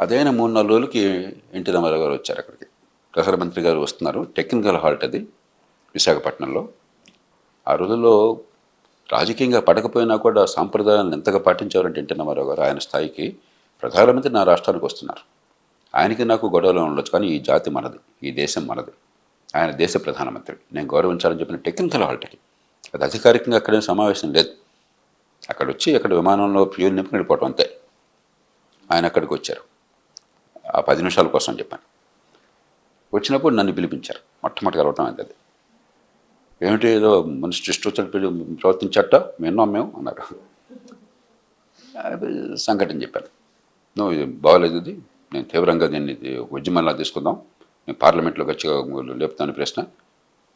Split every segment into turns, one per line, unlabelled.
అదైన మూడు నాలుగు రోజులకి ఎన్టీ రామారావు గారు వచ్చారు అక్కడికి. ప్రసార మంత్రి గారు వస్తున్నారు. టెక్నికల్ హాల్ట్ అది విశాఖపట్నంలో. ఆ రోజుల్లో రాజకీయంగా పడకపోయినా కూడా సాంప్రదాయాలను ఎంతగా పాటించేవారంటే ఎన్టీ రామారావు గారు? ఆయన స్థాయికి ప్రధానమంత్రి నా రాష్ట్రానికి వస్తున్నారు. ఆయనకి నాకు గొడవలు ఉండొచ్చు కానీ ఈ జాతి మనది. ఈ దేశం మనది. ఆయన దేశ ప్రధానమంత్రి. నేను గౌరవించాలని చెప్పిన టెక్నికల్ హాల్ట్కి అది. అధికారికంగా అక్కడేం సమావేశం లేదు. అక్కడ వచ్చి అక్కడ విమానంలో ప్యూర్ నింపుకుని వెళ్ళిపోవటం అంతే. ఆయన అక్కడికి వచ్చారు. ఆ పది నిమిషాల కోసం చెప్పాను. వచ్చినప్పుడు నన్ను పిలిపించారు. మొట్టమొదటి కలవటం అనేది అది ఏమిటి ఏదో మనిషి ఇష్టం ప్రవర్తించట? విన్నాం మేము? అన్నారు. సంఘటన చెప్పాను నువ్వు ఇది బాగోలేదు ఇది. నేను తీవ్రంగా దీన్ని ఇది ఉద్యమంలా తీసుకుందాం. నేను పార్లమెంట్లోకి వచ్చి లేపుతాను ప్రశ్న.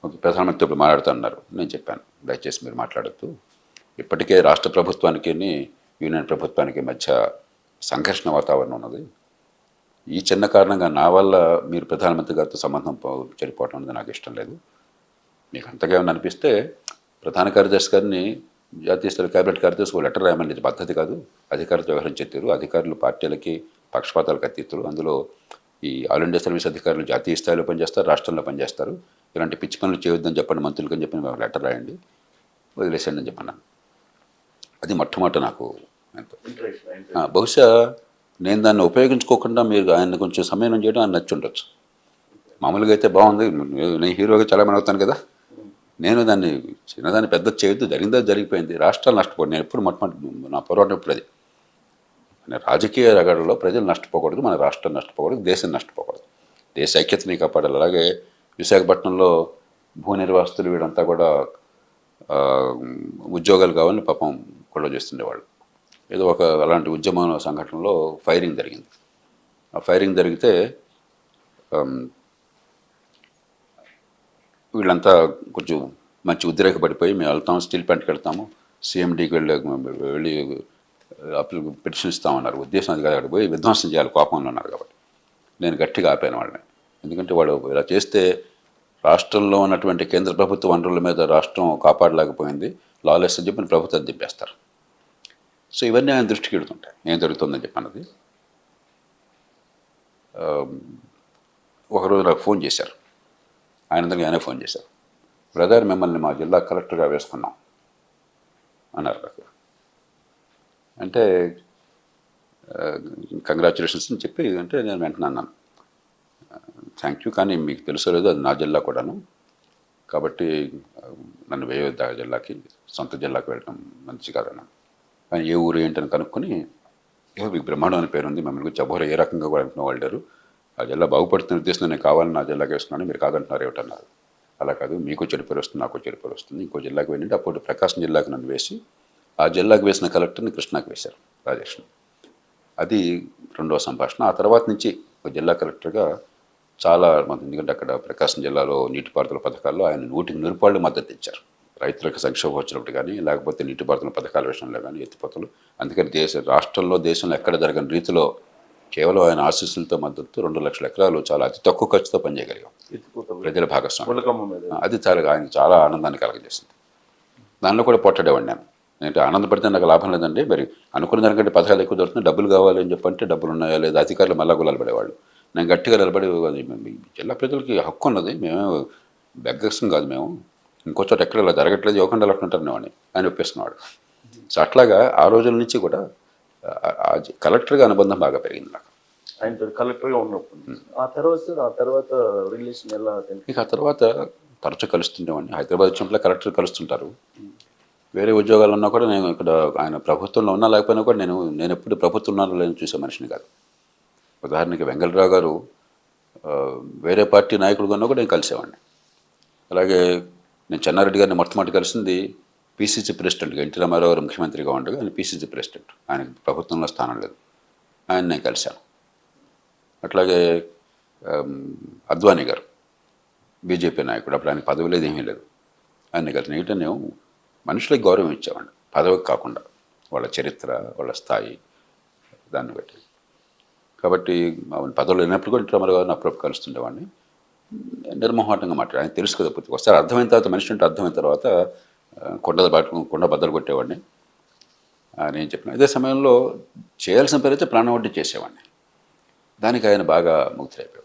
ఒక ప్రధానమంత్రి ఇప్పుడు మాట్లాడుతున్నారు నేను చెప్పాను. దయచేసి మీరు మాట్లాడద్దు. ఇప్పటికే రాష్ట్ర ప్రభుత్వానికి యూనియన్ ప్రభుత్వానికి మధ్య సంఘర్షణ వాతావరణం ఉన్నది. ఈ చిన్న కారణంగా నా వల్ల మీరు ప్రధానమంత్రి గారితో సంబంధం చెడిపోవటం అనేది నాకు ఇష్టం లేదు. మీకు అంతగా ఏమైనా అనిపిస్తే ప్రధాన కార్యదర్శి గారిని జాతీయ స్థాయి కేబినెట్ కార్యదర్శి ఒక లెటర్ రాయమని ఇది పద్ధతి కాదు. అధికారులతో వ్యవహరించే తీరు అధికారులు పార్టీలకి పక్షపాతాలకు అతీతులు. అందులో ఈ ఆల్ ఇండియా సర్వీస్ అధికారులు జాతీయ స్థాయిలో పనిచేస్తారు రాష్ట్రంలో పనిచేస్తారు. ఇలాంటి పిచ్చి పనులు చేయొద్దని చెప్పండి మంత్రులకి అని చెప్పి మేము లెటర్ రాయండి. వదిలేసేయండి అని చెప్పన్నాను. అది మొట్టమొదట నాకు బహుశా నేను దాన్ని ఉపయోగించుకోకుండా మీరు ఆయన కొంచెం సమయం చేయడం ఆయన నచ్చి ఉండొచ్చు. మామూలుగా అయితే బాగుంది. నేను హీరోగా చాలా అవుతాను కదా. నేను దాన్ని చిన్నదాన్ని పెద్ద చేయొద్దు. జరిగిందా జరిగిపోయింది. రాష్ట్రాలు నష్టపోయి నేను ఎప్పుడు మొట్టమొదటి నా పోరాటం ఇప్పుడు అది. రాజకీయ రగడలో ప్రజలు నష్టపోకూడదు. మన రాష్ట్రం నష్టపోకూడదు. దేశం నష్టపోకూడదు. దేశ ఐక్యతని కాపాడాలి. అలాగే విశాఖపట్నంలో భూ నిర్వాసితులు వీడంతా కూడా ఉద్యోగాలు కావాలని పాపం గొడవ చేస్తుండేవాళ్ళు. ఏదో ఒక అలాంటి ఉద్యమ సంఘటనలో ఫైరింగ్ జరిగింది. ఆ ఫైరింగ్ జరిగితే వీళ్ళంతా కొంచెం మంచి ఉద్రేకపడిపోయి మేము వెళ్తాము స్టీల్ ప్లాంట్కి వెళ్తాము సీఎండీకి వెళ్ళి వెళ్ళి అప్లి పిటిషన్ ఇస్తామన్నారు. ఉద్దేశం అది కాదు పోయి విధ్వంసం చేయాలి కోపంలో ఉన్నారు కాబట్టి. నేను గట్టిగా ఆపాను వాళ్ళని. ఎందుకంటే వాళ్ళు ఇలా చేస్తే రాష్ట్రంలో ఉన్నటువంటి కేంద్ర ప్రభుత్వ వనరుల మీద రాష్ట్రం కాపాడలేకపోయింది. లాలెస్ అని చెప్పి ప్రభుత్వం దింపేస్తారు. సో ఇవన్నీ ఆయన దృష్టికి వెళుతుంటాయి ఏం జరుగుతుందని చెప్పన్నది. ఆ, ఒకరోజు నాకు ఫోన్ చేశారు. ఆయన దగ్గర ఆయనే ఫోన్ చేశారు. బ్రదర్ మిమ్మల్ని మా జిల్లా కలెక్టర్గా వేసుకున్నాం అన్నారు నాకు. అంటే కంగ్రాచులేషన్స్ అని చెప్పి అంటే నేను వెంటనే అన్నాను. థ్యాంక్ యూ కానీ మీకు తెలుసో లేదు అది నా జిల్లా కూడాను. కాబట్టి నన్ను వేయొద్దు ఆ జిల్లాకి సొంత జిల్లాకు వెళ్ళడం మంచి కాదన్నాను. ఆయన ఏ ఊరు ఏంటని కనుక్కొని ఏదో మీకు బ్రహ్మాండం అని పేరు ఉంది మిమ్మల్ని గురించి ఏ రకంగా కూడా అనుకున్న వాళ్ళు ఆ జిల్లా బాగుపడుతున్న ఉద్దేశం నేను కావాలని నా జిల్లాకి వేస్తున్నాను మీరు కాదంటున్నారు ఏమిటన్నారు? అలా కాదు మీకు చెడు పేరు వస్తుంది నాకు చెడు పేరు వస్తుంది ఇంకో జిల్లాకు వెళ్ళింటే అప్పుడు ప్రకాశం జిల్లాకు నన్ను వేసి ఆ జిల్లాకు వేసిన కలెక్టర్ని కృష్ణాకి వేశారు రాజేష్ని అది రెండవ సంభాషణ. ఆ తర్వాత నుంచి ఒక జిల్లా కలెక్టర్గా చాలా మంది ఎందుకంటే అక్కడ ప్రకాశం జిల్లాలో నీటిపారుదల పథకాల్లో ఆయన నూటికి నూరుపాళ్ళు మద్దతు ఇచ్చారు. రైతులకు సంక్షోభం వచ్చినప్పుడు కానీ లేకపోతే నీటిపారుదల పథకాల విషయంలో కానీ ఎత్తిపోతలు. అందుకని దేశ రాష్ట్రంలో దేశంలో ఎక్కడ జరగని రీతిలో కేవలం ఆయన ఆశీస్సులతో మద్దతు రెండు లక్షల ఎకరాలు చాలా అతి తక్కువ ఖర్చుతో పనిచేయగలిగాం. ప్రజల భాగస్వామ్యం. అది చాలా ఆయన చాలా ఆనందాన్ని కలగజేసింది. దానిలో కూడా పొట్టడేవాడిని నేను. అంటే ఆనందపడితే నాకు లాభం లేదండి. మరి అనుకున్న దానికంటే పథకాలు ఎక్కువ దొరుకుతున్నాయి. డబ్బులు కావాలి అని చెప్పంటే డబ్బులు ఉన్నాయా లేదా అధికారులు మళ్ళా గులాలు పడేవాళ్ళు. నేను గట్టిగా నిలబడి జిల్లా ప్రజలకి హక్కు ఉన్నది. మేము బెగ్గసం కాదు మేము. ఇంకో చోట ఎక్కడ ఇలా జరగట్లేదు ఇవ్వకుండా అలా ఉంటారు వాడిని ఆయన ఒప్పేసుకున్నాడు. సో అట్లాగా ఆ రోజుల నుంచి కూడా కలెక్టర్గా అనుబంధం బాగా పెరిగింది నాకు.
ఆయనతో కలెక్టర్గా ఉన్నప్పుడు ఆ తర్వాత ఆ తర్వాత రిలేషన్ ఎలా
ఇక ఆ తర్వాత తరచూ కలుస్తుండేవాడిని. హైదరాబాద్ వచ్చినప్పుడు కలెక్టర్ కలుస్తుంటారు. వేరే ఉద్యోగాలు ఉన్నా కూడా నేను ఇక్కడ ఆయన ప్రభుత్వంలో ఉన్నా లేకపోయినా కూడా నేను నేను ఎప్పుడు ప్రభుత్వంలో లేని చూసే మనిషిని కాదు. ఉదాహరణకి వెంగళరావు గారు వేరే పార్టీ నాయకుడుగా ఉన్నా కూడా నేను కలిసేవాడిని. అలాగే నేను చెన్నారెడ్డి గారిని మొట్టమొదటి కలిసింది పీసీసీ ప్రెసిడెంట్గా ఎన్టీ రామారావు గారు ముఖ్యమంత్రిగా ఉండగా ఆయన పీసీసీ ప్రెసిడెంట్. ఆయన ప్రభుత్వంలో స్థానం లేదు. ఆయన నేను కలిశాను. అట్లాగే అద్వానీ గారు బీజేపీ నాయకుడు. అప్పుడు ఆయన పదవి లేదు ఏమీ లేదు. ఆయన కలిసి ఏంటంటే నేను మనుషులకు గౌరవం ఇచ్చేవాడిని. పదవికి కాకుండా వాళ్ళ చరిత్ర వాళ్ళ స్థాయి దాన్ని బట్టి. కాబట్టి ఆమె పదవులు లేనప్పుడు కూడా ఇంట్లో గారిని అప్పుడప్పుడు కలుస్తుండేవాడిని. నిర్మోహాటంగా మాట్లాడు ఆయన తెలుసు కదా పూర్తిగా. ఒకసారి అర్థమైన తర్వాత మనిషి ఉంటే అర్థమైన తర్వాత కొండలు కొండ బాటు కొండ బద్దలు కొట్టేవాడిని. నేను చెప్పిన ఇదే సమయంలో చేయాల్సిన పేరు అయితే ప్రాణం వడ్డీ చేసేవాడిని. దానికి ఆయన బాగా ముగ్ధులైపోయాడు